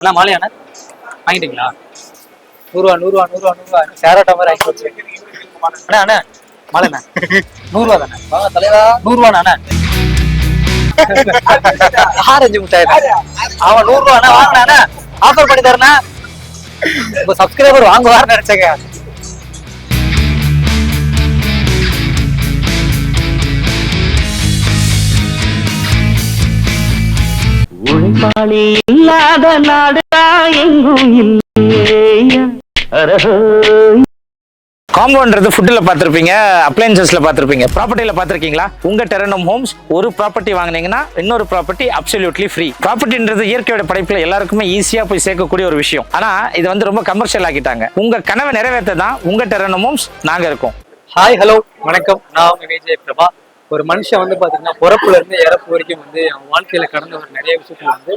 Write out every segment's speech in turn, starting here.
அண்ணா மாலையாண்ணா? வாங்கிட்டீங்களா? நூறுரூவா நூறுரூவா நூறுரூவா நூறுரூவா சேரோட்டா மாதிரி வாங்கி போச்சு அண்ணா அண்ணா மாலைண்ணா. நூறுரூவா தானே வாங்க தலைவா. நூறுரூவாண்ணா அண்ணா? ஆரஞ்சு மிட்டாய் அவன் நூறுரூவா அண்ணா வாங்கினா அண்ணா ஆஃபர் பண்ணி தரேண்ணா. உங்க சப்ஸ்கிரைபர் வாங்குவார்னு நினைச்சேங்க. உழைப்பாளி இல்லாத நாடுடா எங்கும் இல்லையே. காம்பவுண்ட்றது ஃபுட்டில் பார்த்துருப்பீங்க அப்ளைன்சஸில் பார்த்துருப்பீங்க. ப்ராப்பர்ட்டியில் பார்த்துருக்கீங்களா? உங்கள் டெரனம் ஹோம்ஸ் ஒரு ப்ராப்பர்ட்டி வாங்குனீங்கன்னா இன்னொரு ப்ராப்பர்ட்டி அப்சல்யூட்லி ஃப்ரீ ப்ராப்பர்ட்டின்றது இயற்கையோட படைப்பில் எல்லாருக்குமே ஈஸியாக போய் சேர்க்கக்கூடிய ஒரு விஷயம். ஆனால் இது வந்து ரொம்ப கமர்ஷியல் ஆக்கிட்டாங்க. உங்கள் கனவை நிறைவேற்ற தான் உங்கள் டெரனம் ஹோம்ஸ் நாங்கள் இருக்கோம். ஹாய் ஹலோ வணக்கம். நான் விஜய் பிரபா. ஒரு மனுஷன் வந்து பாத்தீங்கன்னா பிறப்புல இருந்து இறப்பு வரைக்கும் வந்து அவன் வாழ்க்கையில கடந்த ஒரு நிறைய விஷயத்துல வந்து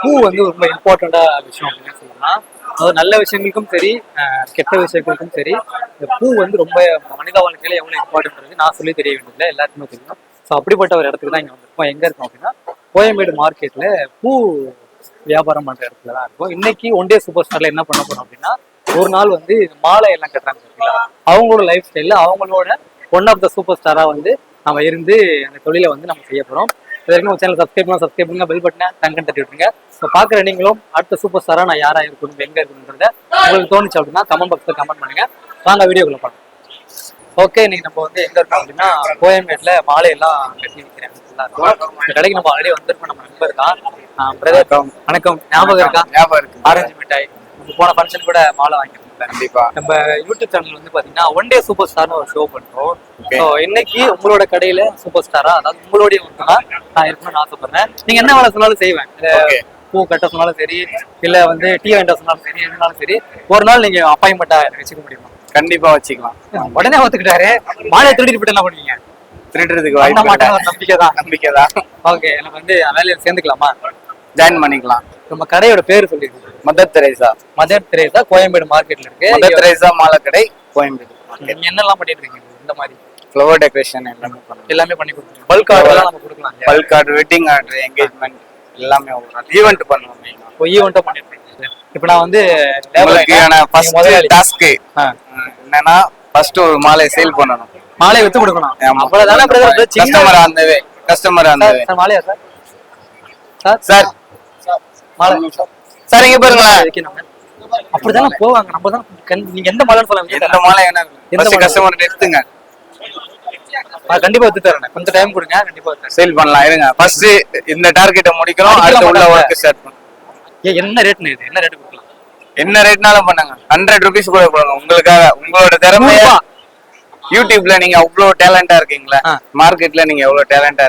பூ வந்து ரொம்ப இம்பார்ட்டண்டா விஷயம் அப்படின்னு சொல்லலாம். அதாவது நல்ல விஷயங்களுக்கும் சரி கெட்ட விஷயங்களுக்கும் சரி இந்த பூ வந்து ரொம்ப மனித வாழ்க்கையில எவ்வளவு இம்பார்ட்டன்ட் நான் சொல்லி தெரிய வேண்டியதில்லை எல்லாருக்குமே தெரியும். ஸோ அப்படிப்பட்ட ஒரு இடத்துக்கு தான் இங்க வந்திருக்கோம். எங்க இருக்கோம் அப்படின்னா கோயம்பேடு மார்க்கெட்ல பூ வியாபாரம் பண்ற இடத்துல தான் இருக்கும். இன்னைக்கு ஒன் டே சூப்பர் ஸ்டார்ல என்ன பண்ண போறோம் அப்படின்னா ஒரு நாள் வந்து மாலை எல்லாம் கட்டுறாங்க அவங்களோட லைஃப் ஸ்டைல்ல அவங்களோட ஒன் ஆஃப் த சூப்பர் ஸ்டாரா வந்து நம்ம இருந்து அந்த தொழிலை வந்து நம்ம செய்ய போறோம். இது வரைக்கும் உங்க சேனல் சப்ஸ்கிரைப் பண்ணா சப்ஸ்கிரைப் பண்ணுங்க பெல் பட்டனை டங்கன் தட்டி விட்டுருங்க. ஸோ பார்க்குற நீங்களும் அடுத்த சூப்பர் ஸ்டாரா நான் யாரா இருக்கணும் எங்க இருக்கணுன்றத உங்களுக்கு தோணுச்சு அப்படின்னா கமெண்ட் பாக்ஸ்ல கமெண்ட் பண்ணுங்க. வாங்க வீடியோக்குள்ள பார்க்கலாம் ஓகே இன்னைக்கு நம்ம வந்து எங்க இருக்கோம் அப்படின்னா கோயம்பேட்ல மாலையெல்லாம் கட்டி விற்கிறேன் இந்த கடைக்கு நம்ம ஆல்ரெடி வந்திருக்கோம். நம்ம நண்பர் தான் பிரதர் வணக்கம். ஞாபகம் இருக்கா? ஞாபகம் இருக்கு. ஆரஞ்சு மிட்டாய். நம்ம போன ஃபங்க்ஷன் கூட மாலை வாங்கியிருந்தோம் கண்டிப்பா. நம்ம யூடியூப் சேனல் வந்து பாத்தீங்கன்னா ஒன் டே சூப்பர் ஸ்டார்னு ஒரு ஷோ பண்றோம். ஸோ இன்னைக்கு உங்களோட கடையில சூப்பர் ஸ்டாரா அதாவது உங்களுடைய ஒருத்தனா நான் இருக்கணும்னு ஆசைப்படுறேன் நீங்க என்ன வேலை சொன்னாலும் செய்வேன். பூ கட்ட சொன்னாலும் சரி இல்ல வந்து டீ வாங்கிட்ட சொன்னாலும் சரி எதுனாலும் சரி ஒரு நாள் நீங்க அப்பாயின்மெண்டா வச்சுக்க முடியுமா? கண்டிப்பா வச்சுக்கலாம். உடனே ஒத்துக்கிட்டாரு. மாலையை திருடிட்டு போட்டு என்ன பண்ணுவீங்க? திருடுறதுக்கு வாய்ப்பு நம்பிக்கை தான் நம்பிக்கை தான் ஓகே எனக்கு வந்து வேலையில சேர்ந்துக்கலாமா? ஜாயின் பண்ணிக்கலாம். நம்ம கடையோட பேர் சொல்லிடுங்க. Mother Teresa Mother Teresa Koyambedu மார்க்கெட்ல இருக்கு. மதர் தெரேசா மாலைக்கடை கோயம்பேடு நீங்க என்னெல்லாம் பண்ணிட்டு இருக்கீங்க இந்த மாதிரி. ஃப்ளவர் டெக்கரேஷன் எல்லாமே எல்லாமே பண்ணி கொடுத்துருங்க பல்க் ஆர்டர்லாம் நம்ம கொடுக்கலாம்? Bulk order wedding order engagement எல்லாமே ஈவெண்ட் பண்ணுவோம். பொய் வந்துட்டு பண்ணிட்டு இருக்கீங்க இப்ப நான் வந்து ஃபர்ஸ்ட். டாஸ்க். என்னன்னா ஃபர்ஸ்ட் ஒரு மாலையை சேல் பண்ணணும். மாலையை வித்து கொடுக்கணும். அவ்வளவுதானே கஸ்டமர் அந்த கஸ்டமர் அந்த மாலையா சார்? சார் மாலை. சார் இங்க பாருங்களேன். அப்படிதானே போவாங்க. நம்ம தான் நீங்க எந்த மாலைன்னு சொல்ல எந்த மாலை என்ன எந்த? கஸ்டமர் எடுத்துங்க. கண்டிப்பா வித்து தரேன். கொஞ்சம் டைம் கொடுங்க. கண்டிப்பா சேல் பண்ணலாம். இருங்க. ஃபர்ஸ்ட் இந்த டார்கெட்டை முடிக்கிறோம் அடுத்து உள்ள. ஒர்க் ஸ்டார்ட் பண்ணும் ஏன் என்ன ரேட்னு இது? என்ன ரேட் கொடுக்கலாம்? என்ன ரேட்னாலும் பண்ணுங்க. ஹண்ட்ரட் ருபீஸ் கூட கொடுங்க. உங்களுக்காக உங்களோட திறமைய. யூடியூப்ல நீங்க அவ்வளவு டேலண்டா இருக்கீங்களா. மார்க்கெட்ல நீங்க எவ்வளவு டேலண்டா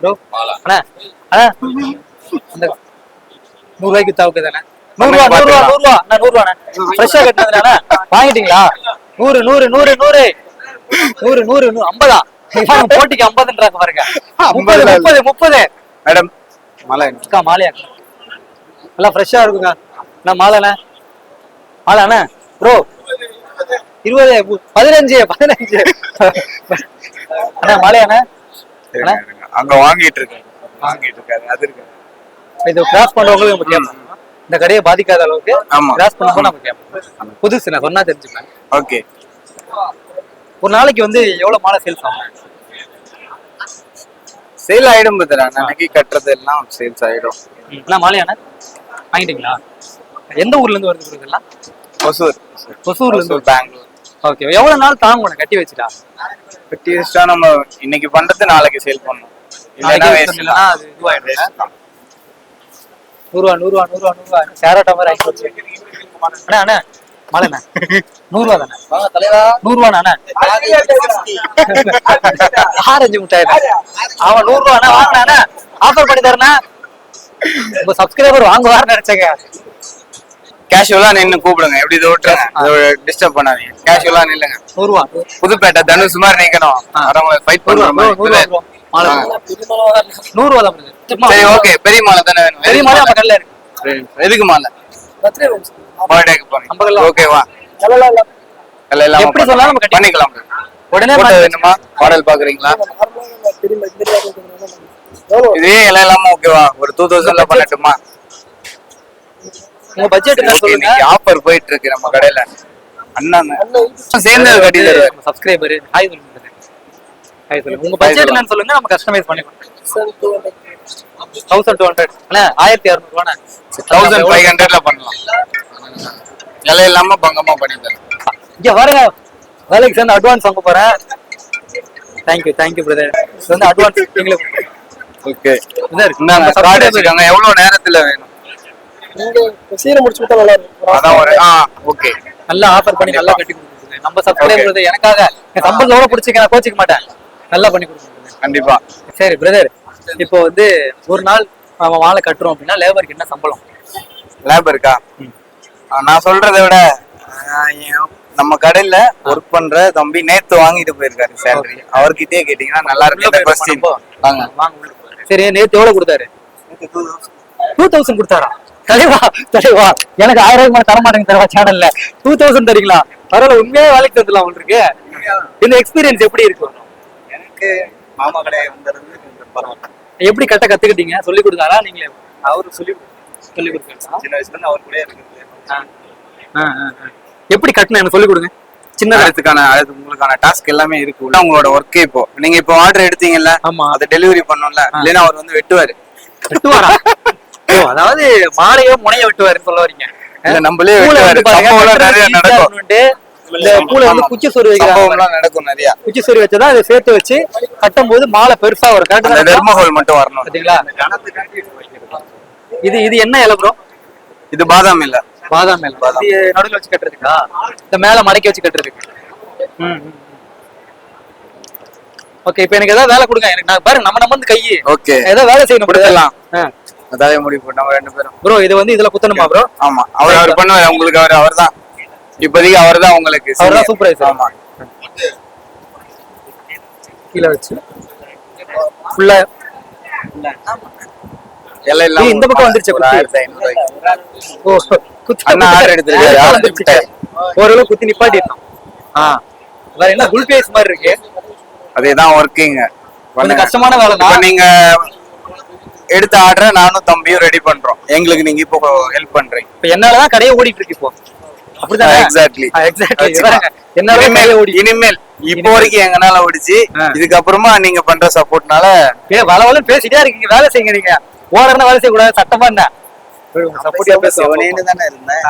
ப்ரோ இருக்கீங்க மாலையா ப்ரோ ப்ரோ அண்ணா அண்ணா அந்த நூறு ரூபாய்க்கு தாவுக்கு தானே? நூறு ரூபா நூறு ரூபா நூறு ரூபா அண்ணா நூறு ரூபா ஃப்ரெஷ்ஷா கட்டினதுண்ணா வாங்கிட்டீங்களா? நூறு நூறு நூறு நூறு. நூறு நூறு நூறு ஐம்பதா? போட்டிக்கு ஐம்பதுன்றாங்க பாருங்க. முப்பது முப்பது முப்பது. மேடம் மலை அக்கா மாலையா? நல்லா ஃப்ரெஷ்ஷா இருக்குங்க. அண்ணா மாலைண்ணே மாலை அண்ணா ப்ரோ இருபது பதினஞ்சு பதினஞ்சு. அண்ணா மாலையாண்ணே அங்க வாங்கிட்டு இருக்காரு வாங்கிட்டு இருக்காரு அது இருக்கு இது கிராஸ் பண்றவங்களுக்கு நம்ம கேட்போம் இந்த கடையை பாதிக்காத அளவுக்கு ஆமா. கிராஸ் பண்ணும்போது நம்ம கேட்போம் புதுசு நான் சொன்னா தெரிஞ்சுப்பேன். ஓகே. ஒரு நாளைக்கு வந்து எவ்வளவு மாலை சேல்ஸ் ஆகும்? சேல் ஆயிடும் பத்திரா? அன்னைக்கு கட்டுறது எல்லாம் சேல்ஸ் ஆயிடும். அண்ணா மாலையாண்ணா? வாங்கிட்டீங்களா? எந்த ஊர்ல இருந்து வருது இதெல்லாம் ஒசூர். ஒசூர்ல இருந்து பெங்களூர் ஓகே எவ்வளவு நாள் தாங்க கட்டி வச்சுட்டா? ஃபிஃப்டி இயர்ஸ்டா நம்ம இன்னைக்கு பண்றது நாளைக்கு சேல் பண்ணணும். இல்லைன்னா அது இதுவாயிடும். நூறுவா நூறுவா நூறுவா நூறுவா. சேரோட்டா மாதிரி ஆகி போச்சு. அண்ணா அண்ணா மாலைண்ணா நூறுவா தானே? தலைவா. நூறுவாண்ணா அண்ணா. ஆரஞ்சு மிட்டாய் அவன் நூறுவா அண்ணா வாங்கினா அண்ணா. ஆஃபர் பண்ணி தரேண்ணா உங்க சப்ஸ்கிரைபர் வாங்குவார்னு நினைச்சேங்க. கேஷுவலா நின்னு கூப்பிடுங்க. எப்படி இது விட்டுருங்க டிஸ்டர்ப் பண்ணாதீங்க. கேஷுவலா நில்லுங்க. நூறுவா புதுப்பேட்டை தனுஷ் மாதிரி நிக்கணும். வரவங்க ஃபைட் மாதிரி தான். சரி ஓகே பெரிய மாலை தானே வேணும்? பெரிய மாலை நம்ம கல்ல இருக்கு. எதுக்கு மாலை? பர்த்டேக்கு. ஓகேவா எப்படி சொன்னாலும் நம்ம கட்டி- பண்ணிக்கலாம். உடனே. வேணுமா? மாடல் பாக்குறீங்களா? இதே எல்லாம் இல்லாம ஓகேவா ஒரு டூ தௌசண்ட்ல பண்ணட்டுமா? உங்க பட்ஜெட் என்ன சொல்லுங்க? ஆஃபர் போயிட்டு இருக்கு நம்ம கடையில. அண்ணன் சேர்ந்து கட்டி சப்ஸ்கிரைபர் ஹாய் ஹாய் சொல்லுங்க. உங்க பட்ஜெட் என்னன்னு சொல்லுங்க. நம்ம கஸ்டமைஸ் பண்ணி கொடுப்போம் தௌசண்ட் டூ ஹண்ட்ரட் அண்ணா ஆயிரத்தி இரநூறுவாண்ணே தௌசண்ட் ஃபைவ் ஹண்ட்ரட்ல பண்ணலாம். இலை இல்லாம பங்கமா பண்ணி தரேன் இங்க பாருங்க. வேலைக்கு சேர்ந்து அட்வான்ஸ் வாங்க போறேன். தேங்க்யூ தேங்க்யூ பிரதர் இது வந்து அட்வான்ஸ் எங்களுக்கு ஓகே பிரதர் இந்தாங்க கார்டு வச்சிருக்காங்க. எவ்வளவு நேரத்துல வேணும்? சீரை முடிச்சு விட்டா நல்லா இருக்கும். அதான் ஒரு ஆ ஓகே நல்லா ஆஃபர் பண்ணி நல்லா கட்டி கொடுத்துருங்க நம்ம சப்ஸ்கிரைபர் எனக்காக. என் சம்பளத்தோட பிடிச்சிக்க நான் கோச்சிக்க மாட்டேன். நல்லா பண்ணி கொடுத்துருங்க கண்டிப்பா. சரி பிரதர் இப்போ வந்து ஒரு நாள் நம்ம மாலை கட்டுறோம் அப்படின்னா லேபருக்கு என்ன சம்பளம்? லேப் இருக்கா ஆ, நான் சொல்றதை விட நம்ம கடையில ஒர்க் பண்ற தம்பி நேத்து வாங்கிட்டு போயிருக்காரு சேலரி அவர்கிட்டயே கேட்டீங்கன்னா நல்லா இருக்கு வாங்க. சரி நேத்து எவ்வளவு கொடுத்தாரு? டூ தௌசண்ட் கொடுத்தாரா? தலைவா தலைவா. எனக்கு ஆயிரம் ரூபாய் தர மாட்டேங்க தலைவா சேனல்ல டூ தௌசண்ட் தரீங்களா? பரவாயில்ல உண்மையே வேலைக்கு தந்துலாம் உங்களுக்கு இந்த எக்ஸ்பீரியன்ஸ் எப்படி இருக்கு எனக்கு மாமா கடை பரவாயில்ல. எப்படி கட்ட கத்துக்கிட்டீங்க? சொல்லி கொடுத்தாரா நீங்களே அவரு சொல்லி சொல்லி கொடுத்தாரா சின்ன வயசுல இருந்து அவர் கூட இருக்குது. எப்படி கட்டணும் எனக்கு சொல்லி கொடுங்க. சின்ன அதுக்கான அது உங்களுக்கான டாஸ்க் எல்லாமே இருக்கு. உள்ள உங்களோட ஒர்க்கே இப்போ. நீங்க இப்போ ஆர்டர் எடுத்தீங்கல்ல ஆமா. அதை டெலிவரி பண்ணோம்ல இல்லைன்னா அவர் வந்து வெட்டுவாரு. வெட்டுவாரா? ஓ அதாவது மாலையோ முனைய வெட்டுவாருன்னு சொல்ல வரீங்க. இல்ல நம்மளே வெட்டுவாரு. நிறைய நடக்கும். இந்த பூல வந்து. குச்சி சொறி வைக்கிறாங்க நடக்கும் நிறைய. குச்சி சொறி வச்சதா அதை சேர்த்து வச்சு கட்டும் போது மாலை பெருசா வரும். கரெக்டா டெர்மோகோல் மட்டும் வரணும். பாத்தீங்களா? இது இது என்ன இலை ப்ரோ இது பாதாம் இல்ல பாதாம் இலை. இது நடுவுல வச்சு கட்டுறதுக்கா? இந்த மேல மடக்கி வச்சு கட்டுறதுக்கு? ஓகே இப்போ எனக்கு ஏதாவது வேலை கொடுங்க. எனக்கு நான் பாருங்க நம்ம நம்ம வந்து கை. ஓகே ஏதாவது வேலை செய்யணும் கொடுத்துடலாம். அதாவே முடிவு பண்ணோம் ரெண்டு பேரும். ப்ரோ இது வந்து இதுல குத்தணுமா ப்ரோ ஆமா. அவர் அவர் பண்ணுவாரு. உங்களுக்கு அவர் அவர்தான். இப்போதைக்கு அவர்தான் உங்களுக்கு அவர்தான் senior. சூப்பர்வைசர் ஆமா. கீழே வச்சு. ஃபுல்லா எல்லாம் இந்த பக்கம் வந்துருச்சு குத்தி. ஓ அண்ணா எடுத்திருக்காரு. ஆர்டர் வந்துருச்சு. ஓரளவு குத்தி நிப்பாட்டிட்டோம் ஆ. வேற என்ன குல்பி ஐஸ் மாதிரி இருக்கு. அதேதான் ஒர்க்கிங் கொஞ்சம் கஷ்டமான வேலை தான் நீங்க எடுத்த ஆர்டரை நானும் தம்பியும் ரெடி பண்றோம். எங்களுக்கு நீங்க இப்போ ஹெல்ப் பண்றீங்க. இப்ப என்னாலதான் கடையை ஓடிட்டு இருக்கு இப்போ. அப்படிதானே எக்ஸாக்ட்லி எக்ஸாக்ட்லி இனிமேல் இப்போ வரைக்கும் எங்கனால ஓடிச்சு. இதுக்கப்புறமா நீங்க பண்ற சப்போர்ட்னால ஏ வள வளன்னு பேசிட்டே இருக்கீங்க. வேலை செய்யுங்க நீங்க. ஓனர்னா வேலை செய்ய கூடாது சட்டமா என்ன? செவனேன்னு தானே இருந்தேன்.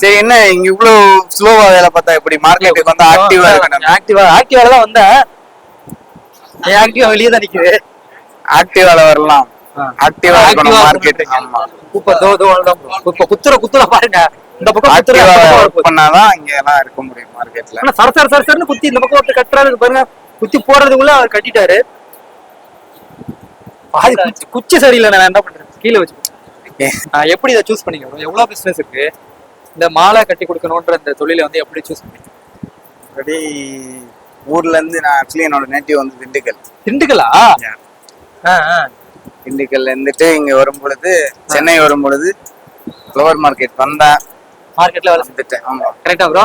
சரி என்ன இங்க இவ்வளவு ஸ்லோவா வேலை பார்த்தா எப்படி? மார்க்கெட்டுக்கு வந்து ஆக்டிவா இருக்கணும். ஆக்டிவா ஆக்டிவால தான் வந்தேன். என் ஆக்டிவா வெளியே தான் நிக்குது. ஆக்டிவால வரலாம். ஆக்டிவா இருக்கணும் மார்க்கெட். ஆமா. இப்ப தோ தோ இப்ப குத்துற குத்துற பாருங்க. இந்த பக்கம் குத்துற ஆக்டிவா. பண்ணாதான் இங்க எல்லாம் இருக்க முடியும் மார்க்கெட்ல ஆனா சர சர சர சரன்னு குத்தி இந்த பக்கம் ஒருத்தர் கட்டுறாரு பாருங்க. குத்தி போடுறதுக்குள்ள அவர் கட்டிட்டாரு. பாதி குச்சி சரியில்லை நான் என்ன பண்றேன் கீழே வச்சு. எப்படி இதை சூஸ் பண்ணீங்க? bro? எவ்வளவு பிசினஸ் இருக்கு? இந்த மாலை கட்டி கொடுக்கணும்ன்ற இந்த தொழிலை வந்து எப்படி சூஸ் ஆல்ரெடி ஊர்ல இருந்து நான் ஆக்சுவலி என்னோட நேட்டிவ் வந்து திண்டுக்கல். திண்டுக்கலா. திண்டுக்கல்ல இருந்துட்டு இங்க வரும் பொழுது சென்னை வரும் பொழுது ஃப்ளவர் மார்க்கெட் வந்தேன். மார்க்கெட்ல வேலை ஆமா. கரெக்டா ப்ரோ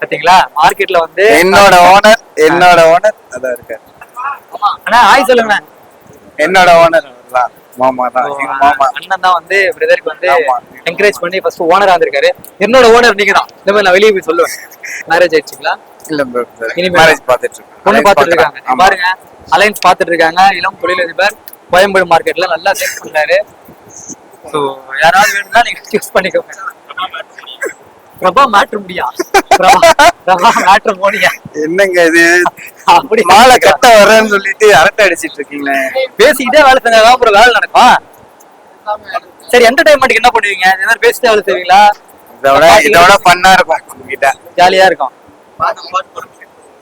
பாத்தீங்களா? மார்க்கெட்ல வந்து என்னோட ஓனர் என்னோட ஓனர் அதான் இருக்காரு. அண்ணா ஆய் சொல்லுங்க. என்னோட ஓனர் தான் மாமா தான். எங்க மாமா. அண்ணன் தான் வந்து பிரதருக்கு வந்து. என்கரேஜ் பண்ணி ஃபர்ஸ்ட் ஓனரா இருந்திருக்காரு. என்னோட ஓனர் நீங்க தான் இந்த மாதிரி நான் வெளியே போய் சொல்லுவேன். மேரேஜ் ஆயிடுச்சுங்களா? இல்ல இனிமேல் மேரேஜ் பாத்துட்டு இருக்கேன் பொண்ணு Marriage பாத்துட்டு இருக்காங்க. பாருங்க. அலைன்ஸ் பாத்துட்டு இருக்காங்க. இளம் தொழிலதிபர் கோயம்பேடு மார்க்கெட்ல நல்லா சேல் பண்றாரு. ஸோ யாராவது வேணும்னா நீங்க சூஸ் பண்ணிக்கோங்க. பிரபா மாற்ற முடியா? பிரபா மாற்ற முடியா? என்னங்க இது? அப்படி மாலை கட்ட வரேன்னு சொல்லிட்டு அரட்டை அடிச்சிட்டு இருக்கீங்களே. பேசிக்கிட்டே வேலை செஞ்சாதான் அப்புறம் வேலை நடக்கும்? சரி என்டர்டைன்மெண்ட்டுக்கு என்ன பண்ணுவீங்க? இந்த மாதிரி பேசிட்டே வேலை செய்வீங்களா? இதோட இதோட பண்ணா இருக்கும் உங்ககிட்ட. ஜாலியா இருக்கும்.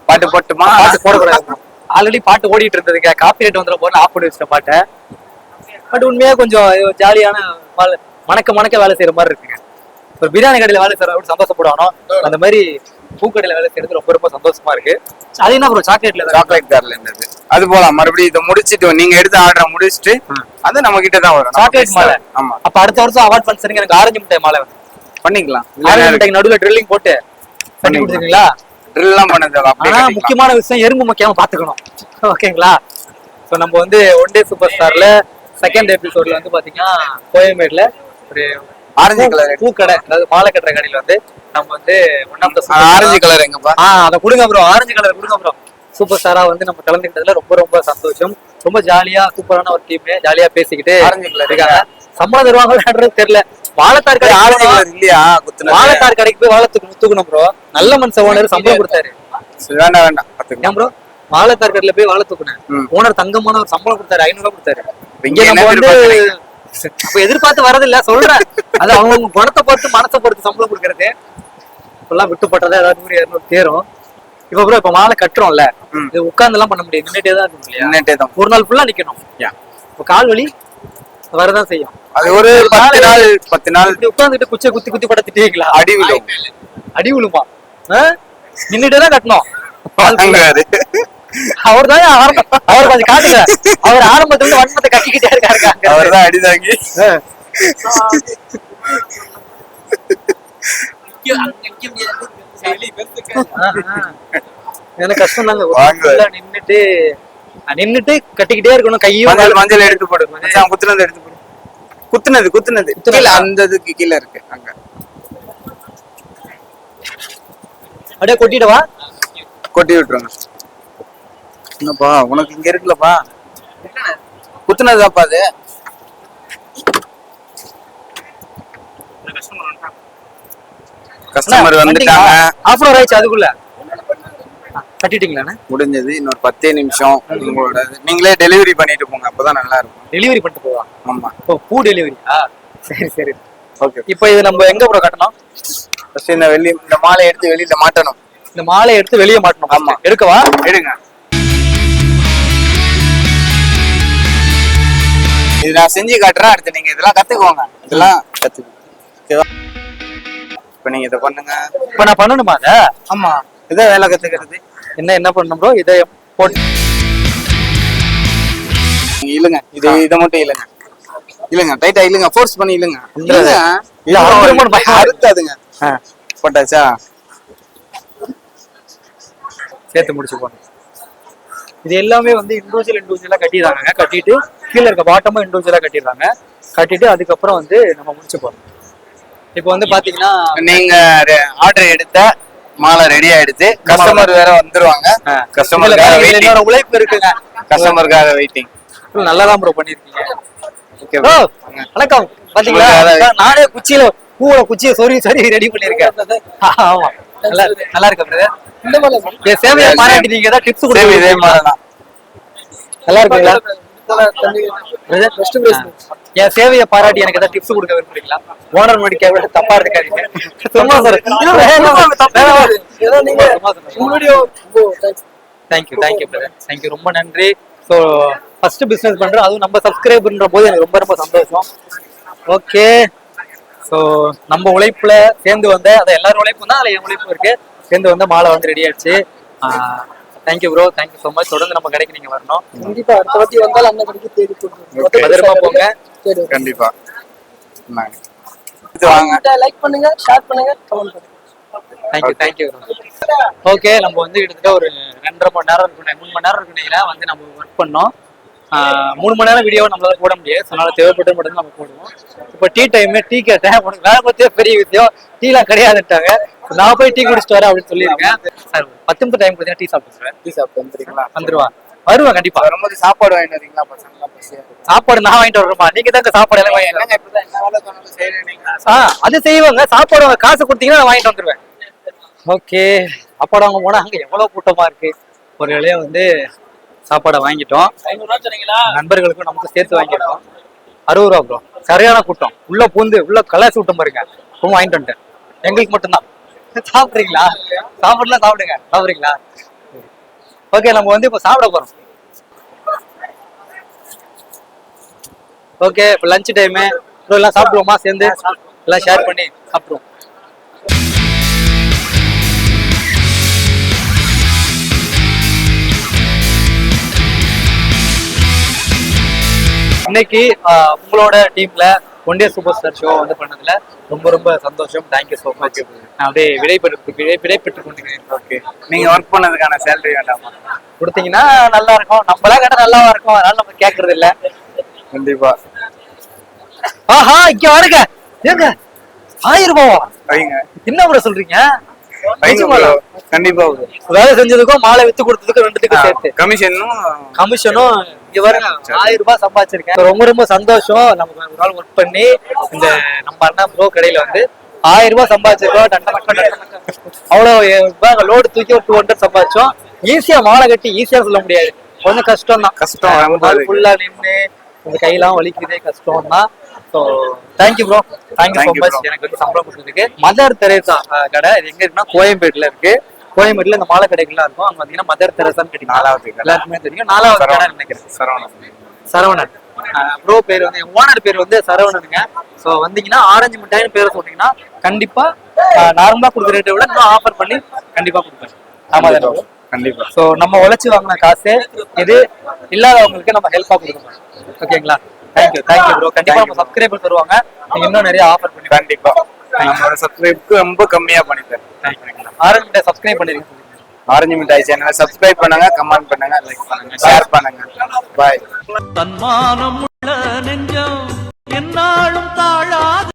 பாட்டு போட்டுமா? பாட்டு போடக்கூடாது. ஆல்ரெடி பாட்டு ஓடிட்டு இருந்ததுங்க. காப்பி ரேட் வந்துட போது ஆஃப் பண்ணி வச்சிட்ட பாட்டை. பட் உண்மையா கொஞ்சம் ஜாலியான மணக்க மணக்க வேலை செய்யற மாதிரி இருக்குங்க. ஒரு பிரியாணி கடையில வேலை செய்யற சந்தோஷப்படுவானோ? அந்த மாதிரி பூக்கடையில வேலை செய்யறது ரொம்ப ரொம்ப சந்தோஷமா இருக்கு. அது என்ன ப்ரோ சாக்லேட்ல சாக்லேட் கார்ல இருந்தது. அது போலாம். மறுபடியும் இதை முடிச்சிட்டு நீங்க எடுத்த ஆர்டரை முடிச்சிட்டு அது நம்ம கிட்ட தான் வரும். சாக்லேட். மாலை. ஆமா. அப்ப அடுத்த வருஷம் அவார்ட் ஃபங்க்ஷனுக்கு எனக்கு ஆரஞ்சு மிட்டாய் மாலை பண்ணிக்கலாம். ஆரஞ்சு மிட்டாய்க்கு நடுவுல ட்ரில்லிங் போட்டு கட்டி கொடுத்துருக்கீங்களா ட்ரில் எல்லாம் பண்ணது ஆனா. முக்கியமான விஷயம் எறும்பு முக்கியமா பாத்துக்கணும். ஓகேங்களா? ஸோ நம்ம வந்து ஒன் டே சூப்பர் ஸ்டார்ல செகண்ட் எபிசோட்ல வந்து பாத்தீங்கன்னா கோயம்பேடுல ஒரு ஆரஞ்சு கலர் பூக்கடை அதாவது மாலை கட்டுற கடையில வந்து நம்ம வந்து one of the orange colour எங்கப்பா? ஆ அதை கொடுங்க ப்ரோ ஆரஞ்சு கலர் கொடுங்க ப்ரோ சூப்பர் ஸ்டாரா வந்து நம்ம கலந்துக்கிட்டதுல ரொம்ப ரொம்ப சந்தோஷம். ரொம்ப ஜாலியா சூப்பரான ஒரு டீம் ஜாலியா பேசிக்கிட்டு ஆரஞ்சு கலர் இருக்காங்க. சம்பளம் தருவாங்கன்றது தெரியல. வாழைத்தார் கடை ஆரஞ்சு கலர் இல்லையா? வாழைத்தார் கடைக்கு போய் வாழை தூக்கு தூக்கணும் ப்ரோ நல்ல மனுஷன் ஓனர் சம்பளம் கொடுத்தாரு. வேண்டாம் வேண்டாம். ஏன் ப்ரோ வாழைத்தார் கடையில போய் வாழை தூக்குனேன் ம். ஓனர் தங்கமான ஒரு சம்பளம் கொடுத்தாரு ஐநூறு ரூபாய் கொடுத்தாரு. இங்க நம்ம வந்து? அப்ப எதிர்பார்த்து வரதில்ல சொல்றேன். அது அவங்க குணத்தை பொறுத்து மனசை பொறுத்து சம்பளம் கொடுக்கறது. இப்பெல்லாம் விட்டுப்பட்டதா ஏதாவது நூறு இருநூறு தேரும். இப்ப ப்ரோ இப்ப மாலை கட்டுறோம்ல. இது உட்கார்ந்து எல்லாம் பண்ண முடியாது. நின்னுட்டே தான் இருக்கணும் இல்லையா? நின்னுட்டே தான். ஒரு நாள் ஃபுல்லா நிக்கணும். இப்ப கால் வலி வரதான் செய்யும். அது ஒரு பத்து நாள் பத்து நாள். இப்படி உட்கார்ந்துட்டு குச்சை குத்தி குத்தி பட திட்டுவீங்களா அடி விழும். அடி விழுமா? நின்னுட்டே தான் கட்டணும். அவர் தான் அவர் கொஞ்சம் காட்டுங்க. அவர் ஆரம்பத்துல இருந்து வன்மத்தை கட்டிக்கிட்டே இருக்காரு அங்க. அவர்தான் அடிதாங்கி. எனக்கு கஷ்டம் தாங்க. வாங்குவாரு. நின்னுட்டு நின்னுட்டு கட்டிக்கிட்டே இருக்கணும். கையும் மஞ்சள் எடுத்து போடு. குத்துனது எடுத்து போடு. குத்துனது குத்துனது. கீழே அந்த இதுக்கு கீழே இருக்கு அங்க. அப்படியே கொட்டிடவா கொட்டி விட்டுருங்க. என்னப்பா உனக்கு இங்க இருக்குல்லப்பா. குத்துனதுதாப்பா அது. கஸ்டமர் வந்துட்டாங்க. ஆஃப் அன் ஆயிடுச்சு அதுக்குள்ள. கட்டிட்டீங்களாண்ணே முடிஞ்சது இன்னொரு பத்தே நிமிஷம் உங்களோட. நீங்களே டெலிவரி பண்ணிட்டு போங்க அப்பதான் நல்லா இருக்கும். டெலிவரி பண்ணிட்டு போவா? ஆமா. ஓ பூ டெலிவரியா சரி சரி. ஓகே இப்போ இது நம்ம எங்க ப்ரோ கட்டணும்? ஃபர்ஸ்ட் இந்த வெளி இந்த மாலை எடுத்து வெளியில மாட்டணும். இந்த மாலையை எடுத்து வெளியே மாட்டணும் ஆமா. எடுக்கவா? எடுங்க. இது நான் செஞ்சு காட்டுறேன் அடுத்து நீங்க இதெல்லாம் கத்துக்கோங்க. இதெல்லாம் கத்துக்கோங்க. ஓகேவா? இப்ப நீங்க இதை பண்ணுங்க. இப்ப நான் பண்ணணுமா அத? ஆமா. இதான் வேலை கத்துக்கிறது. என்ன என்ன பண்ணணும் ப்ரோ இதை போட்டு இழுங்க. இது இதை மட்டும் இழுங்க. இழுங்க. டைட்டா இழுங்க. ஃபோர்ஸ் பண்ணி இழுங்க. இழுங்க. அறுத்தாதுங்க. போட்டாச்சா? சேர்த்து முடிச்சு போகணும் இது எல்லாமே வந்து இண்டிவிஜுவல் இண்டிவிஜுவலா கட்டிடுறாங்க கட்டிட்டு கீழே இருக்க பாட்டமும் இண்டிவிஜுவலா கட்டிடுறாங்க. கட்டிட்டு அதுக்கப்புறம் வந்து நம்ம முடிச்சு போறோம். இப்போ வந்து பாத்தீங்கன்னா நீங்க ஆர்டர் எடுத்த மாலை ரெடி ஆயிடுச்சு. கஸ்டமர் வேற வந்துருவாங்க. இன்னொரு உழைப்பு இருக்குங்க. கஸ்டமருக்காக வெயிட்டிங் நல்லா தான் ப்ரோ பண்ணிருக்கீங்க. வணக்கம். பாத்தீங்களா? நானே குச்சியில பூவோட குச்சியை சொருகி சொருகி ரெடி பண்ணிருக்கேன். ஆமா. நல்லா நல்லா இருக்கு பிரதர் சேவையை பாராட்டி நீங்க ஏதாவது டிப்ஸ் சேம் இதே கொடுங்க. மாதிரி தான் நல்லா இருக்குங்களா? என் சேவையை பாராட்டி எனக்கு ஏதாவது டிப்ஸ் கொடுக்க விரும்புறீங்களா? ஓனர் மணி கேட்க தப்பா இருக்காதீங்க சும்மா sir thank you thank you brother thank you ரொம்ப நன்றி. ஸோ ஃபர்ஸ்ட் பிஸ்னஸ் பண்றோம். அதுவும் நம்ம சப்ஸ்கிரைபர்ன்ற போது எனக்கு ரொம்ப ரொம்ப சந்தோஷம். ஓகே ஸோ நம்ம உழைப்புல சேர்ந்து வந்த அது எல்லாரும் உழைப்பும் தான் அதில் என் உழைப்பு இருக்கு. சேர்ந்து வந்த மாலை வந்து ரெடி ஆயிடுச்சு thank you bro thank you so much தொடர்ந்து நம்ம கடைக்கு நீங்க வரணும். கண்டிப்பா அடுத்த வாட்டி வந்தாலும் அண்ணன் கடைக்கு தேடி Okay. பத்திரமா போங்க. சரி கண்டிப்பா. இந்தாங்க. இது வாங்க. லைக் பண்ணுங்க ஷேர் பண்ணுங்க கமெண்ட் பண்ணுங்க. தேங்க்யூ தேங்க்யூ ஓகே நம்ம வந்து கிட்டத்தட்ட ஒரு ரெண்டரை மணி நேரம் இருக்கு மூணு மணி நேரம் இருக்குனீங்களா வந்து நம்ம ஒர்க் பண்ணோம். ஆஹ் மூணு மணி நேரம் வீடியோ நம்மளால போட முடியாது. அதனால தேவைப்பட்டு மட்டும் நம்ம போடுவோம். இப்போ டீ டைம் டீ கேட்டேன். உனக்கு வேலை பத்தியே பெரிய விஷயம். டீலாம் கிடையாதுட்டாங்க நான் போய் டீ குடிச்சிட்டு வரேன் அப்படின்னு சொல்லியிருக்கேன். சார் பத்து நிமிஷம் டைம் கொடுத்தீங்கன்னா டீ சாப்பிட்டு டீ சாப்பிட்டு வந்துறீங்களா வந்துருவா. வருவேன் கண்டிப்பா. வரும்போது சாப்பாடு வாங்கிட்டு வரீங்களா? பசங்க பசியா இருக்கு. சாப்பாடு நான் வாங்கிட்டு வரேன்ப்பா நீங்க தான் சாப்பாடு எல்லாம் வாங்கிட்டு அது செய்வாங்க. சாப்பாடு அவங்க காசு கொடுத்தீங்கன்னா நான் வாங்கிட்டு வந்துருவேன். ஓகே. சாப்பாடு வாங்க போனா அங்க எவ்வளவு கூட்டமா இருக்கு? ஒரு வேளையா வந்து சாப்பாடை வாங்கிட்டோம். நண்பர்களுக்கும் நமக்கு சேர்த்து வாங்கிட்டோம். அறுபது ரூபா ப்ரோ. சரியான கூட்டம். உள்ள பூந்து உள்ள கலாச்சி விட்டம் பாருங்க. ரொம்ப வாங்கிட்டு வந்துட்டேன். எங்களுக்கு மட்டும்தான். சாப்பிட்றீங்களா? சாப்பிடலாம் சாப்பிடுங்க. சாப்பிட்றீங்களா? ஓகே நம்ம வந்து இப்போ சாப்பிட போறோம். ஓகே இப்போ லஞ்ச் டைமு எல்லாம் சாப்பிடுவோமா? சேர்ந்து எல்லாம் ஷேர் பண்ணி சாப்பிடுவோம். இன்னைக்கு உங்களோட டீம்ல one day super star show வந்து பண்ணதுல ரொம்ப ரொம்ப சந்தோஷம். தேங்க்யூ ஸோ மச் நான் அப்படியே விடைபெற்று விடை விடைபெற்றுக் கொண்டிருக்கிறேன் ஓகே நீங்க ஒர்க் பண்ணதுக்கான சேலரி வேண்டாமா. கொடுத்தீங்கன்னா நல்லா இருக்கும். நம்மளா கேட்டா நல்லாவா இருக்கும். அதனால நம்ம கேட்கறது இல்ல. கண்டிப்பா. ஆஹா இங்க வாருங்க. ஏங்க ஆயிரம் ரூபாவா? வைங்க. என்ன சொல்றீங்க. கண்டிப்பா. வேலை செஞ்சதுக்கும் மாலை வித்து கொடுத்ததுக்கும் ரெண்டுத்துக்கும் சேர்த்து. கமிஷனும் கமிஷனும் இங்க பாருங்க ஆயிரம் ரூபாய் சம்பாதிச்சிருக்கேன். ரொம்ப ரொம்ப சந்தோஷம். நம்ம ஒரு நாள் ஒர்க் பண்ணி இந்த நம்ம அண்ணா ப்ரோ கடையில வந்து ஆயிரம் ரூபாய் சம்பாதிச்சிருக்கோம். அவ்வளவு லோடு தூக்கி ஒரு டூ ஹண்ட்ரட் சம்பாதிச்சோம். ஈஸியா மாலை கட்டி ஈஸியா சொல்ல முடியாது. கொஞ்சம் கஷ்டம் தான் கஷ்டம். ஃபுல்லா நின்று இந்த கையெல்லாம் வலிக்குதே கஷ்டம் தான் so thank you bro thank you so much. எனக்கு வந்து சம்பளம் கொடுத்ததுக்கு. மதர் தெரேசா கடை. இது எங்க இருக்குன்னா கோயம்பேடுல இருக்கு. கோயம்பேடுல இந்த மாலை கடைகள்லாம் இருக்கும். அங்க பாத்தீங்கன்னா மதர் தெரேசான்னு கேட்டீங்கன்னா நாலாவது. எல்லாருக்குமே தெரியும். நாலாவது கடை நினைக்கிறேன். சரவணன். சரவணன். ப்ரோ பேர் வந்து ஓனர் பேர் வந்து சரவணனுங்க. ஸோ வந்தீங்கன்னா ஆரஞ்சு மிட்டாய்னு பேரை சொன்னீங்கன்னா கண்டிப்பா நார்மலா கொடுக்குற ரேட்டை விட இன்னும் ஆஃபர் பண்ணி கண்டிப்பா கொடுப்பேன். ஆமா தானே? கண்டிப்பா. ஸோ நம்ம உழைச்சி வாங்கின காசு இது இல்லாதவங்களுக்கு நம்ம ஹெல்ப்பா கொடுக்கணும். ஓகேங்களா தேங்க்யூ தேங்க்யூ ப்ரோ கண்டிப்பா நம்ம சப்ஸ்கிரைபர் தருவாங்க நீங்க இன்னும் நிறைய ஆஃபர் பண்ணி கண்டிப்பா. நம்மளோட சப்ஸ்கிரைப்க்கு ரொம்ப கம்மியா பண்ணித்தரேன் ஆரஞ்சு மிட்டாய் சப்ஸ்கிரைப் பண்ணிருக்கேன் ஆரஞ்சு மிட்டாய் சேனலை சப்ஸ்கிரைப் பண்ணுங்க கமெண்ட் பண்ணுங்க லைக் பண்ணுங்க ஷேர் பண்ணுங்க. பாய் தன்மானம் உள்ள நெஞ்சம் என்னாலும் தாழாது.